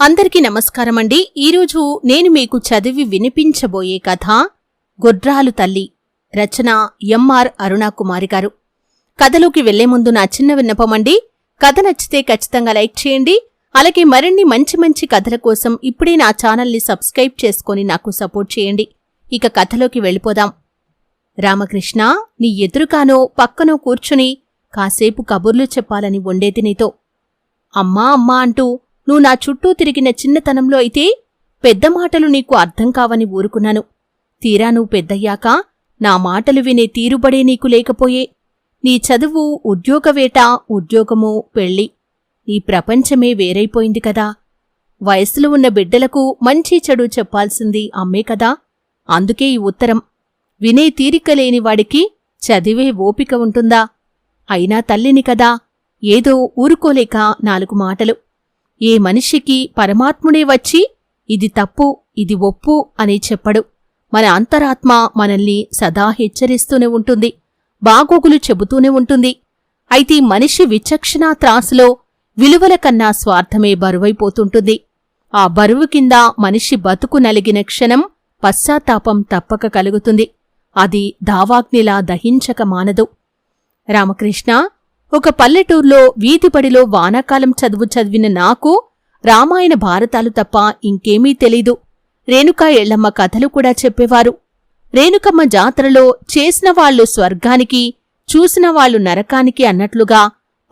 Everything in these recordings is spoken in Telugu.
అందరికీ నమస్కారమండి ఈరోజు నేను మీకు చదివి వినిపించబోయే కథ గొడ్రాలు తల్లి రచన ఎంఆర్ అరుణాకుమారి గారు. కథలోకి వెళ్ళే ముందు నా చిన్న విన్నపమండి కథ నచ్చితే ఖచ్చితంగా లైక్ చేయండి. అలాగే మరిన్ని మంచి మంచి కథల కోసం ఇప్పుడే నా ఛానల్ని సబ్స్క్రైబ్ చేసుకొని నాకు సపోర్ట్ చేయండి. ఇక కథలోకి వెళ్ళిపోదాం. రామకృష్ణ నీ ఎదురుగానో పక్కనో కూర్చుని కాసేపు కబుర్లు చెప్పాలని ఉండేది నీతో. అమ్మా అమ్మా అంటూ నువ్వు నా చుట్టూ తిరిగిన చిన్నతనంలో అయితే పెద్ద మాటలు నీకు అర్థం కావని ఊరుకున్నాను. తీరా నువ్వు పెద్దయ్యాక నా మాటలు వినే తీరుబడే నీకు లేకపోయే. నీ చదువు ఉద్యోగవేట ఉద్యోగము పెళ్ళి నీ ప్రపంచమే వేరైపోయింది కదా. వయసులో ఉన్న బిడ్డలకు మంచి చెడు చెప్పాల్సింది అమ్మే కదా. అందుకే ఈ ఉత్తరం వినే తీరిక లేని వాడికి చదివే ఓపిక ఉంటుందా? అయినా తల్లిని కదా ఏదో ఊరుకోలేక నాలుగు మాటలు. ఏ మనిషికి పరమాత్ముడే వచ్చి ఇది తప్పు ఇది ఒప్పు అని చెప్పడు. మన అంతరాత్మ మనల్ని సదా హెచ్చరిస్తూనే ఉంటుంది బాగోగులు చెబుతూనే ఉంటుంది. అయితే మనిషి విచక్షణా త్రాసులో విలువల కన్నా స్వార్థమే బరువైపోతుంటుంది. ఆ బరువు కింద మనిషి బతుకు నలిగిన క్షణం పశ్చాత్తాపం తప్పక కలుగుతుంది. అది దావాగ్నిలా దహించక మానదు. రామకృష్ణ ఒక పల్లెటూర్లో వీధిపడిలో వానాకాలం చదువు చదివిన నాకు రామాయణ భారతాలు తప్ప ఇంకేమీ తెలీదు. రేణుకా ఎళ్ళమ్మ కథలు కూడా చెప్పేవారు. రేణుకమ్మ జాతరలో చేసిన వాళ్ళు స్వర్గానికి చూసిన వాళ్ళు నరకానికి అన్నట్లుగా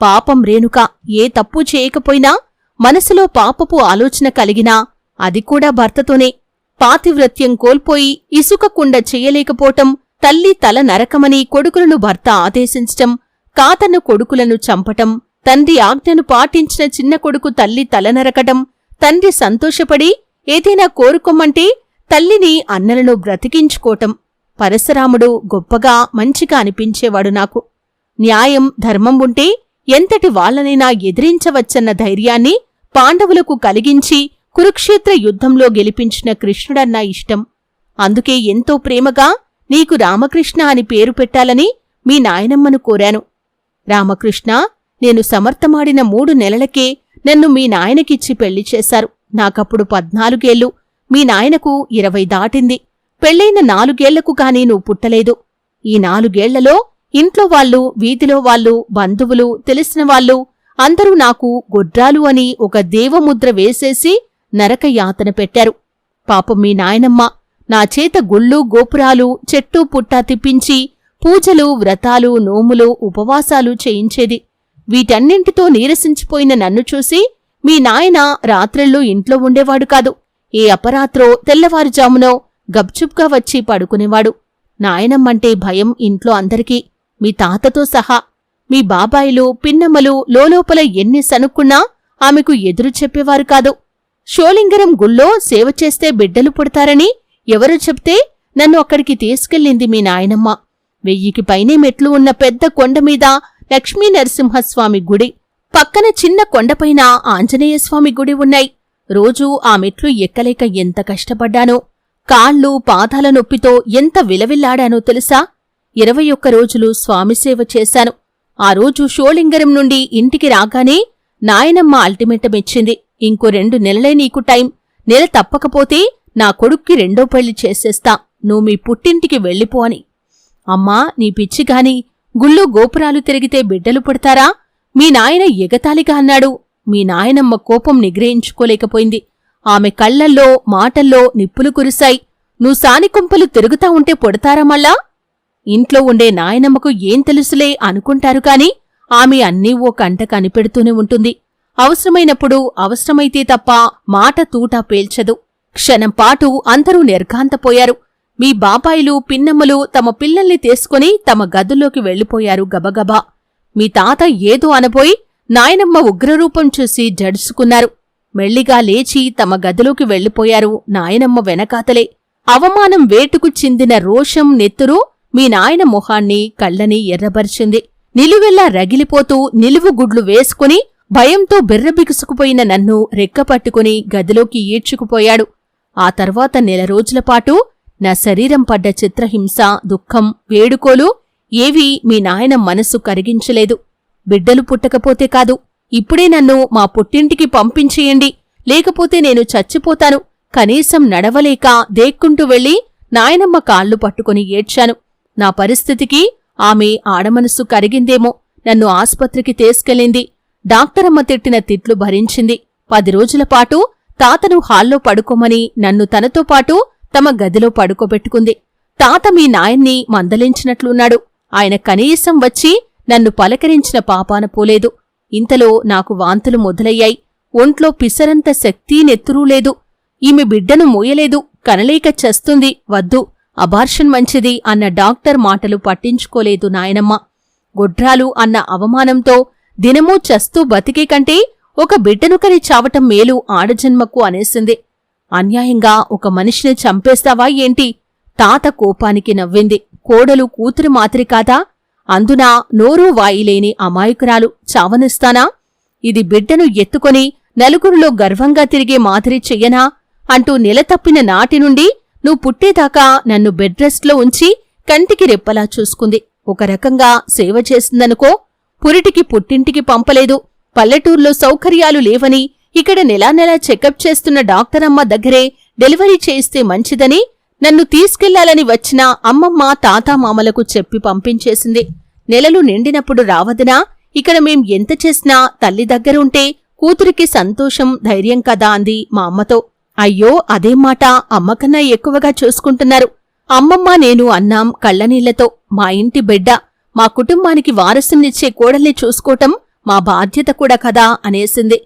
పాపం రేణుక. ఏ తప్పు చేయకపోయినా మనసులో పాపపు ఆలోచన కలిగినా అది కూడా భర్తతోనే. పాతివ్రత్యం కోల్పోయి ఇసుక కుండ చెయ్యలేకపోవటం తల్లి తల నరకమని కొడుకులను భర్త ఆదేశించటం కాతన్న కొడుకులను చంపటం తండ్రి ఆజ్ఞను పాటించిన చిన్న కొడుకు తల్లి తలనరకటం తండ్రి సంతోషపడి ఏదైనా కోరుకోమంటే తల్లిని అన్నలను బ్రతికించుకోటం. పరశురాముడు గొప్పగా మంచిగా అనిపించేవాడు నాకు. న్యాయం ధర్మం ఉంటే ఎంతటి వాళ్ళనైనా ఎదిరించవచ్చన్న ధైర్యాన్ని పాండవులకు కలిగించి కురుక్షేత్ర యుద్ధంలో గెలిపించిన కృష్ణుడన్నా ఇష్టం. అందుకే ఎంతో ప్రేమగా నీకు రామకృష్ణ అని పేరు పెట్టాలని మీ నాయనమ్మను కోరాను. రామకృష్ణ నేను సమర్థమాడిన మూడు నెలలకే నన్ను మీ నాయనకిచ్చి పెళ్ళి చేశారు. నాకప్పుడు పద్నాలుగేళ్ళు మీ నాయనకు ఇరవై దాటింది. పెళ్ళైన నాలుగేళ్ళకు కానీ నువ్వు పుట్టలేదు. ఈ నాలుగేళ్ళలో ఇంట్లో వాళ్ళు వీధిలో వాళ్ళు బంధువులు తెలిసిన వాళ్ళు అందరూ నాకు గొడ్రాలు అని ఒక దేవముద్ర వేసేసి నరక యాతన పెట్టారు. పాపం మీ నాయనమ్మ నా చేత గుళ్ళు గోపురాలు చెట్టు పుట్టా తిప్పించి పూజలు వ్రతాలు నోములు ఉపవాసాలు చేయించేది. వీటన్నింటితో నీరసించిపోయిన నన్ను చూసి మీ నాయన రాత్రిళ్ళు ఇంట్లో ఉండేవాడు కాదు. ఏ అపరాత్రో తెల్లవారుజామునో గప్చుప్గా వచ్చి పడుకునేవాడు. నాయనమ్మంటే భయం ఇంట్లో అందరికీ. మీ తాతతో సహా. మీ బాబాయిలు పిన్నమ్మలు లోలోపల ఎన్ని సనుక్కున్నా ఆమెకు ఎదురు చెప్పేవారు కాదు. షోలింగరం గుళ్ళో సేవ చేస్తే బిడ్డలు పుడతారని ఎవరు చెప్తే నన్ను అక్కడికి తీసుకెళ్ళింది మీ నాయనమ్మ. వెయ్యికి పైనే మెట్లు ఉన్న పెద్ద కొండమీద లక్ష్మీ నరసింహస్వామి గుడి. పక్కన చిన్న కొండపైన ఆంజనేయస్వామి గుడి ఉన్నాయి. రోజూ ఆ మెట్లు ఎక్కలేక ఎంత కష్టపడ్డానో కాళ్ళు పాదాల నొప్పితో ఎంత విలవిల్లాడానో తెలుసా? ఇరవై ఒక్క రోజులు స్వామిసేవ చేశాను. ఆ రోజు షోలింగరం నుండి ఇంటికి రాగానే నాయనమ్మ అల్టిమేటం ఇచ్చింది. ఇంకో రెండు నెలలే నీకు టైం. నెల తప్పకపోతే నా కొడుక్కి రెండో పెళ్ళి చేసేస్తా. నువ్వు మీ పుట్టింటికి వెళ్ళిపో అని. అమ్మా నీ పిచ్చిగాని గుళ్ళు గోపురాలు తిరిగితే బిడ్డలు పుడతారా? మీ నాయన ఎగతాళిగా అన్నాడు. మీ నాయనమ్మ కోపం నిగ్రహించుకోలేకపోయింది. ఆమె కళ్ళల్లో మాటల్లో నిప్పులు కురిశాయి. నువ్వు సానికొంపలు తిరుగుతా ఉంటే పొడతారా మళ్ళా? ఇంట్లో ఉండే నాయనమ్మకు ఏం తెలుసులే అనుకుంటారు కాని ఆమె అన్నీ ఓ కంట కనిపెడుతూనే ఉంటుంది. అవసరమైనప్పుడు అవసరమైతే తప్ప మాట తూట పేల్చదు. క్షణంపాటు అందరూ నిర్ఘాంతపోయారు. మీ బాబాయిలు పిన్నమ్మలు తమ పిల్లల్ని తీసుకుని తమ గదుల్లోకి వెళ్ళిపోయారు గబగబా. మీ తాత ఏదో అనబోయి నాయనమ్మ ఉగ్రరూపం చూసి జడుసుకున్నారు మెల్లిగా లేచి తమ గదిలోకి వెళ్ళిపోయారు నాయనమ్మ వెనకాతలే. అవమానం వేటుకు చిందిన రోషం నెత్తురు మీ నాయన మొహాన్ని కళ్ళని ఎర్రబరిచింది. నిలువెల్లా రగిలిపోతూ నిలువు గుడ్లు వేసుకుని భయంతో బిర్రబిగుసుకుపోయిన నన్ను రెక్కపట్టుకుని గదిలోకి ఈడ్చుకుపోయాడు. ఆ తర్వాత నెల రోజులపాటు నా శరీరం పడ్డ చిత్రహింస దుఃఖం వేడుకోలు ఏవీ మీ నాయన మనస్సు కరిగించలేదు. బిడ్డలు పుట్టకపోతే కాదు. ఇప్పుడే నన్ను మా పుట్టింటికి పంపించేయండి. లేకపోతే నేను చచ్చిపోతాను. కనీసం నడవలేక దేక్కుంటూ వెళ్ళి నాయనమ్మ కాళ్ళు పట్టుకుని ఏడ్చాను. నా పరిస్థితికి ఆమె ఆడమనస్సు కరిగిందేమో. నన్ను ఆస్పత్రికి తీసుకెళ్ళింది. డాక్టరమ్మ తిట్టిన తిట్లు భరించింది. పది రోజుల పాటు తాతను హాల్లో పడుకోమని నన్ను తనతో పాటు తమ గదిలో పడుకోబెట్టుకుంది. తాత మీ నాయన్ని మందలించినట్లున్నాడు. ఆయన కనీసం వచ్చి నన్ను పలకరించిన పాపాన పోలేదు. ఇంతలో నాకు వాంతులు మొదలయ్యాయి. ఒంట్లో పిసరంత శక్తి నెత్తురూ లేదు. ఈమె బిడ్డను మోయలేదు. కనలేక చస్తుంది. వద్దు. అబార్షన్ మంచిది అన్న డాక్టర్ మాటలు పట్టించుకోలేదు నాయనమ్మ. గొడ్రాలు అన్న అవమానంతో దినమూ చస్తూ బతికే కంటే ఒక బిడ్డను కని చావటం మేలు ఆడజన్మకు అనేసింది. అన్యాయంగా ఒక మనిషిని చంపేస్తావా ఏంటి? తాత కోపానికి నవ్వింది. కోడలు కూతురు మాదిరి కాదా? అందున నోరూ వాయిలేని అమాయకురాలు చావనిస్తానా? ఇది బిడ్డను ఎత్తుకొని నలుగురిలో గర్వంగా తిరిగే మాదిరి చెయ్యనా? అంటూ నిలతప్పిన నాటి నుండి నువ్వు పుట్టేదాకా నన్ను బెడ్ రెస్ట్లో ఉంచి కంటికి రెప్పలా చూసుకుంది. ఒక రకంగా సేవ చేసిందనుకో పురిటికి పుట్టింటికి పంపలేదు. పల్లెటూర్లో సౌకర్యాలు లేవని ఇక్కడ నెలా నెలా చెకప్ చేస్తున్న డాక్టర్ అమ్మ దగ్గరే డెలివరీ చేయిస్తే మంచిదని నన్ను తీసుకెళ్ళాలని వచ్చిన అమ్మమ్మ తాతామామలకు చెప్పి పంపించేసింది. నెలలు నిండినప్పుడు రావదనా ఇక్కడ మేం ఎంత చేసినా తల్లి దగ్గరుంటే కూతురికి సంతోషం ధైర్యం కదా అంది మా అమ్మతో. అయ్యో అదేం మాట అమ్మకన్నా ఎక్కువగా చూసుకుంటున్నారు. అమ్మమ్మ నేను అన్నాం కళ్ళనీళ్ళతో మా ఇంటి బిడ్డ. మా కుటుంబానికి వారసునిచ్చే కోడల్ని చూసుకోవటం మా బాధ్యత కూడా కదా అనేసింది.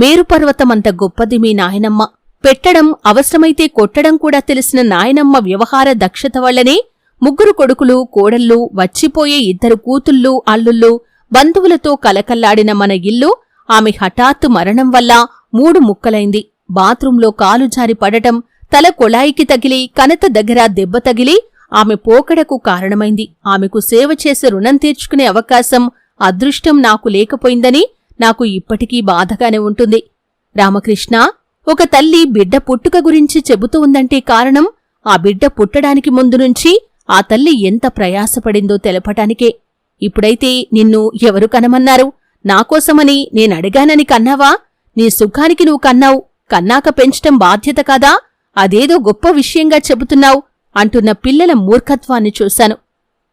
మేరుపర్వతమంత గొప్పది మీ నాయనమ్మ. పెట్టడం అవసరమైతే కొట్టడం కూడా తెలిసిన నాయనమ్మ వ్యవహార దక్షత వల్లనే ముగ్గురు కొడుకులు కోడళ్ళు వచ్చిపోయే ఇద్దరు కూతుళ్ళు అల్లుళ్ళు బంధువులతో కలకల్లాడిన మన ఇల్లు ఆమె హఠాత్తు మరణం వల్ల మూడు ముక్కలైంది. బాత్రూంలో కాలు జారి పడటం తల కొళాయికి తగిలి కనత దగ్గర దెబ్బ తగిలి ఆమె పోకడకు కారణమైంది. ఆమెకు సేవ చేసి రుణం తీర్చుకునే అవకాశం అదృష్టం నాకు లేకపోయిందని నాకు ఇప్పటికీ బాధగానే ఉంటుంది. రామకృష్ణ ఒక తల్లి బిడ్డ పుట్టుక గురించి చెబుతూ ఉందంటే కారణం ఆ బిడ్డ పుట్టడానికి ముందు నుంచి ఆ తల్లి ఎంత ప్రయాసపడిందో తెలపటానికే. ఇప్పుడైతే నిన్ను ఎవరు కనమన్నారు? నాకోసమని నేనడిగానని కన్నావా? నీ సుఖానికి నువ్వు కన్నావు. కన్నాక పెంచటం బాధ్యత కాదా? అదేదో గొప్ప విషయంగా చెబుతున్నావు అంటున్న పిల్లల మూర్ఖత్వాన్ని చూశాను.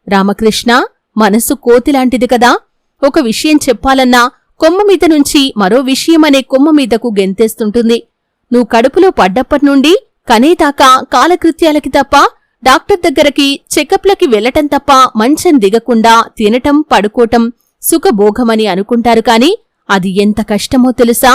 రామకృష్ణ మనసు కోతిలాంటిది కదా? ఒక విషయం చెప్పాలన్నా కొమ్మ మీద నుంచి మరో విషయమనే కొమ్మ మీదకు గెంతేస్తుంటుంది. నువ్వు కడుపులో పడ్డప్పటినుండి కనేదాకా కాలకృత్యాలకి తప్ప డాక్టర్ దగ్గరకి చెకప్లకి వెళ్ళటం తప్ప మంచం దిగకుండా తినటం పడుకోటం సుఖభోగమని అనుకుంటారు కాని అది ఎంత కష్టమో తెలుసా?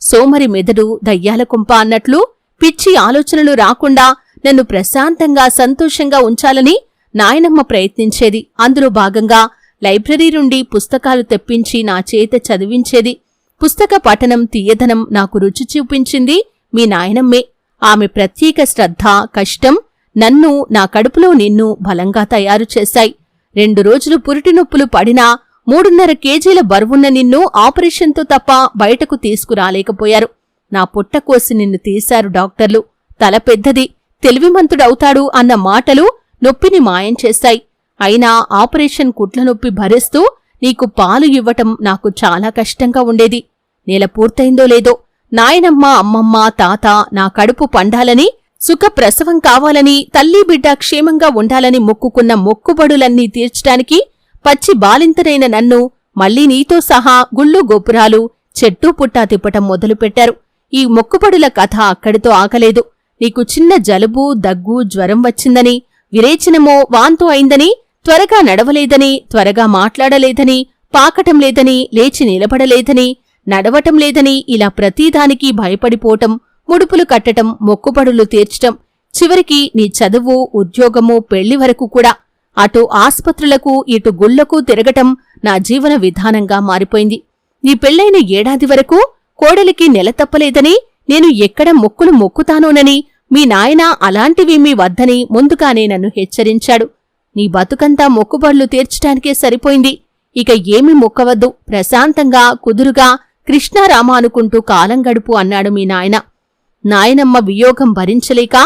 సోమరి మెదడు దయ్యాల కుంప అన్నట్లు పిచ్చి ఆలోచనలు రాకుండా నన్ను ప్రశాంతంగా సంతోషంగా ఉంచాలని నాయనమ్మ ప్రయత్నించేది. అందులో భాగంగా లైబ్రరీ నుండి పుస్తకాలు తెప్పించి నా చేత చదివించేది. పుస్తక పఠనం తీయదనం నాకు రుచి చూపించింది మీ నాయనమ్మే. ఆమె ప్రత్యేక శ్రద్ధ కష్టం నన్ను నా కడుపులో నిన్ను బలంగా తయారు చేశాయి. రెండు రోజులు పురిటి నొప్పులు పడినా మూడున్నర కేజీల బరువున్న నిన్ను ఆపరేషన్తో తప్ప బయటకు తీసుకురాలేకపోయారు. నా పుట్ట కోసి నిన్ను తీశారు డాక్టర్లు. తల పెద్దది తెలివిమంతుడవుతాడు అన్న మాటలు నొప్పిని మాయం చేశాయి. అయినా ఆపరేషన్ కుట్ల నొప్పి భరిస్తూ నీకు పాలు ఇవ్వటం నాకు చాలా కష్టంగా ఉండేది. నెల పూర్తయిందో లేదో నాయనమ్మ అమ్మమ్మ తాత నా కడుపు పండాలని సుఖప్రసవం కావాలని తల్లి బిడ్డ క్షేమంగా ఉండాలని మొక్కుకున్న మొక్కుబడులన్నీ తీర్చటానికి పచ్చి బాలింతనైన నన్ను మళ్ళీ నీతో సహా గుళ్ళు గోపురాలు చెట్టు పుట్టా తిప్పటం మొదలుపెట్టారు. ఈ మొక్కుబడుల కథ అక్కడితో ఆగలేదు. నీకు చిన్న జలుబు దగ్గు జ్వరం వచ్చిందని విరేచనమో వాంతో అయిందని త్వరగా నడవలేదని త్వరగా మాట్లాడలేదని పాకటం లేదని లేచి నిలబడలేదని నడవటం లేదని ఇలా ప్రతీదానికి భయపడిపోవటం ముడుపులు కట్టటం మొక్కుబడులు తీర్చటం చివరికి నీ చదువు ఉద్యోగము పెళ్ళి వరకు కూడా అటు ఆస్పత్రులకు ఇటు గుళ్ళకు తిరగటం నా జీవన విధానంగా మారిపోయింది. నీ పెళ్ళైన ఏడాది వరకు కోడలికి నెల తప్పలేదని నేను ఎక్కడ మొక్కులు మొక్కుతానోనని మీ నాయన అలాంటివేమీ వద్దని ముందుగానే నన్ను హెచ్చరించాడు. నీ బతుకంతా మొక్కుబడులు తీర్చటానికే సరిపోయింది. ఇక ఏమి మొక్కవద్దు. ప్రశాంతంగా కుదురుగా కృష్ణారామ అనుకుంటూ కాలం గడుపు అన్నాడు మీ నాయన. నాయనమ్మ వియోగం భరించలేక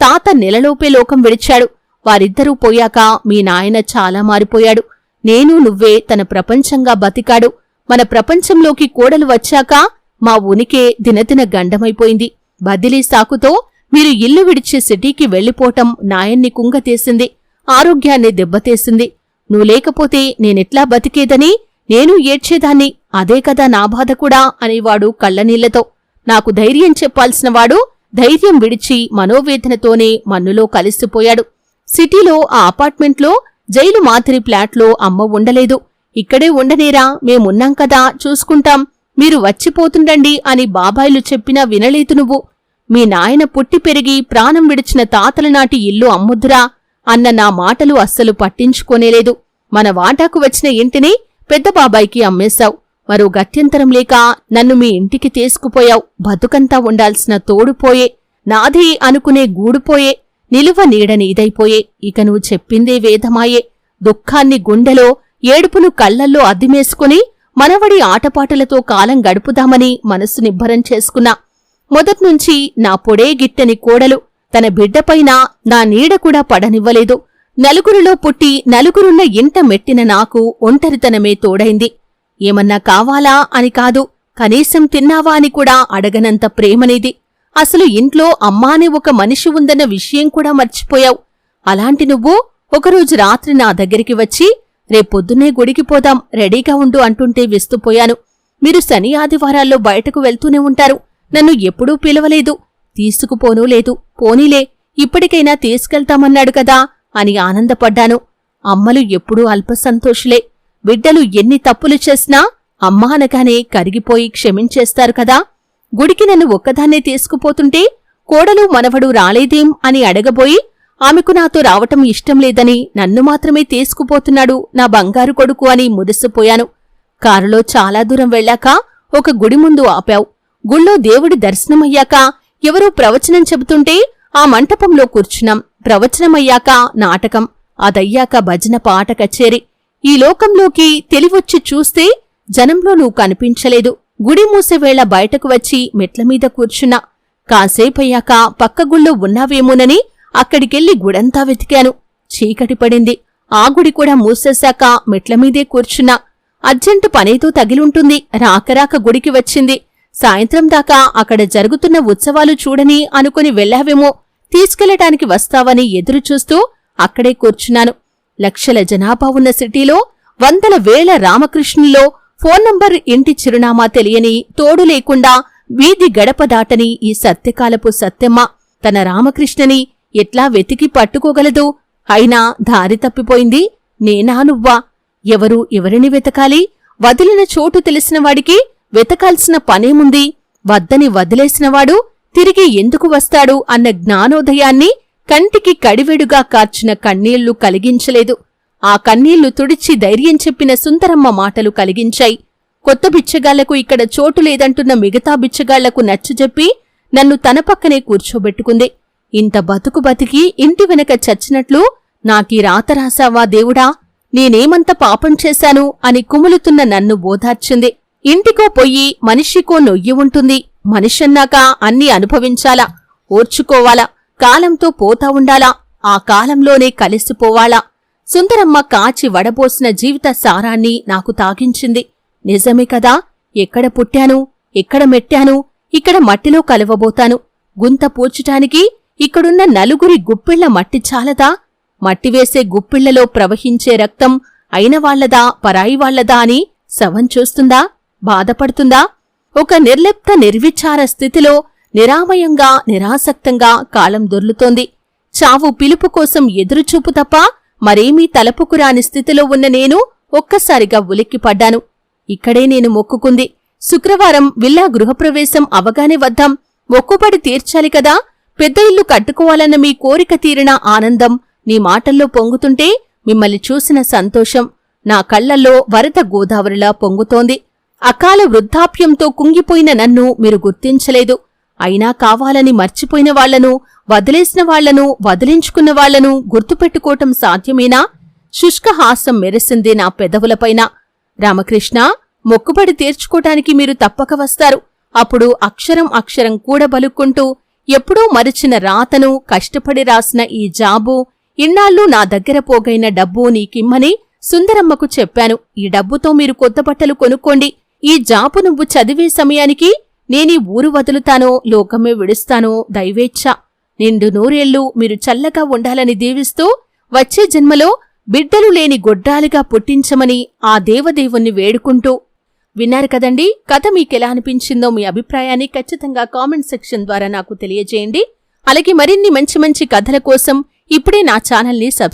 తాత నెలలోపే లోకం విడిచాడు. వారిద్దరూ పోయాక మీ నాయన చాలా మారిపోయాడు. నేను నువ్వే తన ప్రపంచంగా బతికాడు. మన ప్రపంచంలోకి కోడలు వచ్చాక మా ఉనికే దినదిన గండమైపోయింది. బదిలీ సాకుతో మీరు ఇల్లు విడిచి సిటీకి వెళ్ళిపోవటం నాయన్ని కుంగతేసింది ఆరోగ్యాన్ని దెబ్బతీసింది నువ్వు లేకపోతే నేనెట్లా బతికేదని నేను ఏడ్చేదాన్ని అదే కదా నా బాధ కూడా అనేవాడు కళ్ళనీళ్ళతో. నాకు ధైర్యం చెప్పాల్సినవాడు ధైర్యం విడిచి మనోవేదనతోనే మన్నులో కలిసిపోయాడు. సిటీలో ఆ అపార్ట్మెంట్లో జైలు మాదిరి ప్లాట్లో అమ్మ ఉండలేదు. ఇక్కడే ఉండనేరా మేమున్నాం కదా చూసుకుంటాం. మీరు వచ్చిపోతుండండి అని బాబాయిలు చెప్పినా వినలేదు నువ్వు. మీ నాయన పుట్టి పెరిగి ప్రాణం విడిచిన తాతల నాటి ఇల్లు అమ్ముద్దురా అన్న నా మాటలు అస్సలు పట్టించుకోనేలేదు. మన వాటాకు వచ్చిన ఇంటిని పెద్ద బాబాయికి అమ్మేశావు. మరో గత్యంతరం లేక నన్ను మీ ఇంటికి తీసుకుపోయావు. బతుకంతా ఉండాల్సిన తోడుపోయే నాది అనుకునే గూడుపోయే నిలువ నీడని ఇదైపోయే ఇక నువ్వు చెప్పిందే వేదమాయే. దుఃఖాన్ని గుండెలో ఏడుపును కళ్ళల్లో అద్దిమేసుకుని మనవడి ఆటపాటలతో కాలం గడుపుదామని మనస్సు నిబ్బరం చేసుకున్నా. మొదట్నుంచి నా పొడే గిట్టని కోడలు తన బిడ్డపైన నా నీడ కూడా పడనివ్వలేదు. నలుగురిలో పుట్టి నలుగురున్న ఇంట మెట్టిన నాకు ఒంటరితనమే తోడైంది. ఏమన్నా కావాలా అని కాదు కనీసం తిన్నావా అని కూడా అడగనంత ప్రేమనేది. అసలు ఇంట్లో అమ్మా ఒక మనిషి ఉందన్న విషయం కూడా మర్చిపోయావు. అలాంటి నువ్వు ఒకరోజు రాత్రి నా దగ్గరికి వచ్చి రేపొద్దున్నే గుడికి పోదాం రెడీగా ఉండు అంటుంటే విస్తుపోయాను. మీరు శని ఆదివారాల్లో బయటకు వెళ్తూనే ఉంటారు. నన్ను ఎప్పుడూ పిలవలేదు. తీసుకుపోనూ లేదు. పోనీలే ఇప్పటికైనా తీసుకెళ్తామన్నాడు కదా అని ఆనందపడ్డాను. అమ్మలు ఎప్పుడూ అల్పసంతోషులే. బిడ్డలు ఎన్ని తప్పులు చేసినా అమ్మా అనగానే కరిగిపోయి క్షమించేస్తారు కదా. గుడికి నన్ను ఒక్కదాన్నే తీసుకుపోతుంటే కోడలు మనవడు రాలేదేం అని అడగబోయి ఆమెకు నాతో రావటం ఇష్టం లేదని నన్ను మాత్రమే తీసుకుపోతున్నాడు నా బంగారు కొడుకు అని మురిసిపోయాను. కారులో చాలా దూరం వెళ్ళాక ఒక గుడి ముందు ఆపావు. గుళ్ళో దేవుడి దర్శనమయ్యాక ఎవరో ప్రవచనం చెబుతుంటే ఆ మంటపంలో కూర్చున్నాం. ప్రవచనమయ్యాక నాటకం అదయ్యాక భజన పాట కచేరి. ఈ లోకంలోకి తెలివొచ్చి చూస్తే జనంలో నువ్వు కనిపించలేదు. గుడి మూసేవేళ బయటకు వచ్చి మెట్లమీద కూర్చున్నా. కాసేపయ్యాక పక్క గుళ్ళో ఉన్నావేమోనని అక్కడికెళ్ళి గుడంతా వెతికాను. చీకటి పడింది. ఆ గుడి కూడా మూసేశాక మెట్లమీదే కూర్చున్నా. అర్జెంటు పనేదో తగిలుంటుంది. రాకరాక గుడికి వచ్చింది. సాయంత్రం దాకా అక్కడ జరుగుతున్న ఉత్సవాలు చూడని అనుకుని వెళ్ళావేమో తీసుకెళ్ళటానికి వస్తావని ఎదురుచూస్తూ అక్కడే కూర్చున్నాను. లక్షల జనాభా ఉన్న సిటీలో వందల వేల రామకృష్ణుల్లో ఫోన్ నంబర్ ఇంటి చిరునామా తెలియని తోడు లేకుండా వీధి గడప దాటని ఈ సత్యకాలపు సత్యమ్మ తన రామకృష్ణని ఎట్లా వెతికి పట్టుకోగలదు? అయినా దారి తప్పిపోయింది నేనా నువ్వా? ఎవరు ఎవరిని వెతకాలి? వదిలిన చోటు తెలిసినవాడికి వెతకాల్సిన పనేముంది? వద్దని వదిలేసినవాడు తిరిగి ఎందుకు వస్తాడు అన్న జ్ఞానోదయాన్ని కంటికి కడివెడుగా కార్చిన కన్నీళ్ళు కలిగించలేదు. ఆ కన్నీళ్ళు తుడిచి ధైర్యం చెప్పిన సుందరమ్మ మాటలు కలిగించాయి. కొత్త బిచ్చగాళ్ళకు ఇక్కడ చోటు లేదంటున్న మిగతా బిచ్చగాళ్ళకు నచ్చజెప్పి నన్ను తన పక్కనే కూర్చోబెట్టుకుంది. ఇంత బతుకు బతికి ఇంటి వెనక చచ్చినట్లు నాకీ రాత రాసావా దేవుడా? నేనేమంత పాపం చేశాను అని కుములుతున్న నన్ను బోధార్చింది ఇంటికో పొయ్యి మనిషికో నొయ్యి ఉంటుంది. మనిషన్నాక అన్నీ అనుభవించాలా. ఓర్చుకోవాలా. కాలంతో పోతా ఉండాలా. ఆ కాలంలోనే కలిసిపోవాలా. సుందరమ్మ కాచి వడబోసిన జీవిత సారాన్ని నాకు తాగించింది. నిజమే కదా? ఎక్కడ పుట్టాను? ఎక్కడ మెట్టాను? ఇక్కడ మట్టిలో కలవబోతాను. గుంత పూడ్చటానికి ఇక్కడున్న నలుగురి గుప్పిళ్ళ మట్టి చాలదా? మట్టివేసే గుప్పిళ్ళలో ప్రవహించే రక్తం అయినవాళ్ళదా పరాయివాళ్ళదా అని శవం చూస్తుందా? బాధపడుతుందా? ఒక నిర్లిప్త నిర్విచార స్థితిలో నిరామయంగా నిరాసక్తంగా కాలం దొర్లుతోంది. చావు పిలుపు కోసం ఎదురుచూపు తప్ప మరేమీ తలపుకురాని స్థితిలో ఉన్న నేను ఒక్కసారిగా ఉలిక్కిపడ్డాను ఇక్కడే నేను మొక్కుకుంది. శుక్రవారం విల్లా గృహప్రవేశం అవగానే వద్దాం. మొక్కుబడి తీర్చాలి కదా. పెద్ద ఇల్లు కట్టుకోవాలన్న మీ కోరిక తీరిన ఆనందం నీ మాటల్లో పొంగుతుంటే మిమ్మల్ని చూసిన సంతోషం. నా కళ్ళల్లో వరద గోదావరిలా పొంగుతోంది. అకాల వృద్ధాప్యంతో కుంగిపోయిన నన్ను మీరు గుర్తించలేదు. అయినా కావాలని మర్చిపోయిన వాళ్ళను వదిలేసిన వాళ్ళను వదిలించుకున్న వాళ్ళను గుర్తుపెట్టుకోవటం సాధ్యమేనా? శుష్కహాసం మెరిసింది నా పెదవులపైన. రామకృష్ణ మొక్కుబడి తీర్చుకోటానికి మీరు తప్పక వస్తారు. అప్పుడు అక్షరం అక్షరం కూడబలుక్కుంటూ ఎప్పుడూ మరిచిన రాతను కష్టపడి రాసిన ఈ జాబు ఇన్నాళ్ళు నా దగ్గర పోగైన డబ్బు నీకిమ్మని సుందరమ్మకు చెప్పాను. ఈ డబ్బుతో మీరు కొత్త బట్టలు కొనుక్కోండి. ఈ జాపు నువ్వు చదివే సమయానికి నేనీ ఊరు వదులుతానో లోకమే విడుస్తానో దైవేచ్ఛ. నిండు నూరేళ్ళు మీరు చల్లగా ఉండాలని దీవిస్తూ వచ్చే జన్మలో బిడ్డలు లేని గొడ్డాలుగా పుట్టించమని ఆ దేవదేవుణ్ణి వేడుకుంటూ. విన్నారు కదండి కథ మీకెలా అనిపించిందో మీ అభిప్రాయాన్ని ఖచ్చితంగా కామెంట్ సెక్షన్ ద్వారా నాకు తెలియజేయండి. అలాగే మరిన్ని మంచి మంచి కథల కోసం ఇప్పుడే నా ఛానల్ని సబ్స్క్రైబ్